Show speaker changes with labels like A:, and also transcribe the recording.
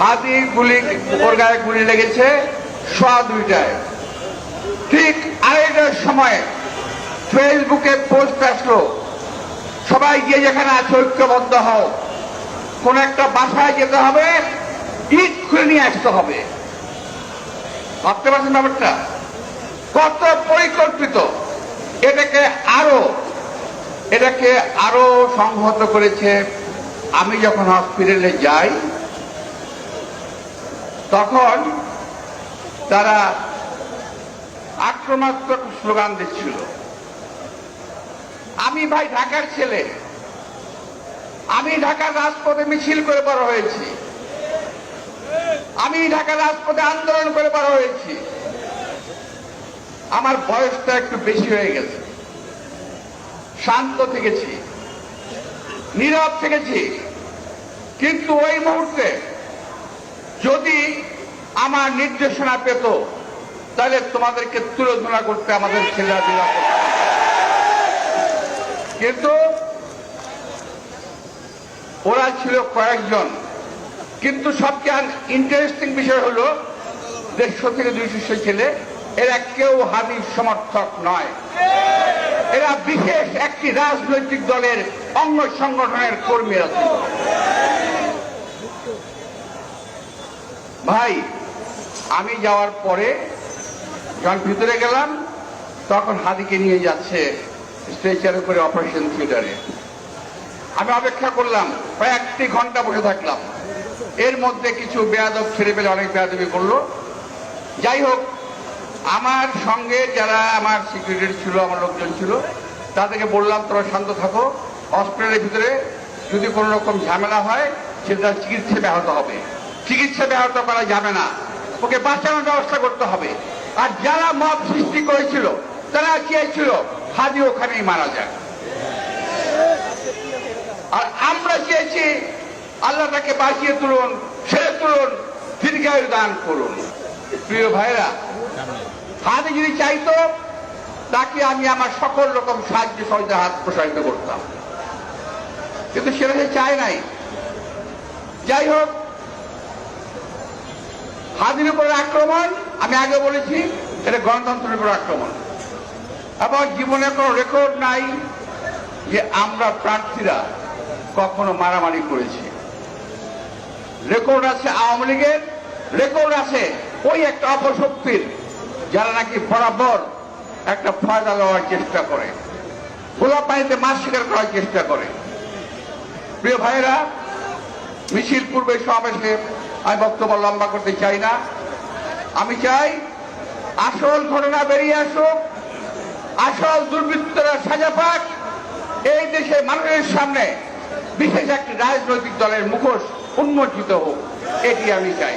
A: হাতি গুলি ওর গায়ে গুলি লেগেছে, সোয়া দুইটায়। ঠিক আড়াইটার সময় ফেসবুকে পোস্ট আসলো, সবাই গিয়ে যেখানে আছে, ঐক্যবদ্ধ হও। কোন একটা বাসায় যেতে হবে, ইট খুলে নিয়ে আসতে হবে। ভাবতে পারছেন ব্যাপারটা? কত পরিকল্পিত। এটাকে আরও এটাকে আরও সংহত করেছে। আমি যখন হসপিটালে যাই তখন তারা আক্রমণাত্মক স্লোগান দিচ্ছিল। আমি ভাই ঢাকার ছেলে। আমি ঢাকার রাজপথে মিছিল করে বড় হয়েছি। আমি ঢাকার রাজপথে আন্দোলন করে বড় হয়েছি। আমার বয়সটা একটু বেশি হয়ে গেছে। শান্ত থেকেছি। নীরব থেকেছি। কিন্তু ওই মুহূর্তে যদি আমার নির্দেশনা পেত, তাহলে তোমাদেরকে তুলোধনা করতে আমাদের ছেলেরা বিরাট কিন্তু ওরা ছিল কয়েকজন। কিন্তু সবচেয়ে ইন্টারেস্টিং বিষয় হলো দেড়শো থেকে দুইশো ছেলে, এরা কেউ হাদির সমর্থক নয়। এরা বিশেষ একটি রাজনৈতিক দলের অঙ্গ সংগঠনের কর্মীরা ছিল। ভাই, আমি যাওয়ার পরে যখন ভিতরে গেলাম, তখন হাদিকে নিয়ে যাচ্ছে স্ট্রেচারে করে অপারেশন থিয়েটারে। আমি অপেক্ষা করলাম প্রায় একটি ঘণ্টা বসে থাকলাম। এর মধ্যে কিছু বেয়াদব ছেড়ে পেলে অনেক বেয়াদবি করল। যাই হোক, আমার সঙ্গে যারা আমার সিকিউরিটি ছিল, আমার লোকজন ছিল, তাদেরকে বললাম তোমরা শান্ত থাকো হসপিটালের ভিতরে যদি কোনো রকম ঝামেলা হয়, সেটা চিকিৎসা ব্যাহত হবে। চিকিৎসা ব্যাহত করা যাবে না। ওকে বাঁচানোর ব্যবস্থা করতে হবে। আর যারা মত সৃষ্টি করেছিল, তারা চেয়েছিল হাজি ওখানেই মারা যাক আর আমরা চেয়েছি আল্লাহ তাকে বাঁচিয়ে তুলুন ছেড়ে তুলুন দীর্ঘায়ু দান করুন। প্রিয় ভাইরা হাতে যদি চাইতো, তাকে আমি আমার সকল রকম সাহায্য সহযোগিতা হাত প্রসারিত করতাম। কিন্তু সেটা সে চায় নাই। যাই হোক হাদির উপর আক্রমণ, আমি আগে বলেছি, এটা গণতন্ত্রের উপর আক্রমণ। এবং জীবনে কোনো রেকর্ড নাই যে আমরা প্রার্থীরা কখনো মারামারি করেছি। রেকর্ড আছে আওয়ামী লীগের রেকর্ড আছে ওই একটা অপশক্তির, যারা নাকি বরাবর একটা ফয়দা লওয়ার চেষ্টা করে গোলাপ পানিতে মাছ শিকার করার চেষ্টা করে। প্রিয় ভাইরা মিছিল পূর্বে সমাবেশে আমি বক্তব্য লম্বা করতে চাই না। আমি চাই আসল ঘটনা বেরিয়ে আসুক, আসল দুর্বৃত্তরা সাজা পাক, এই দেশে মানুষের সামনে বিশেষ একটি রাজনৈতিক দলের মুখোশ উন্মোচিত হোক, এটি আমি চাই।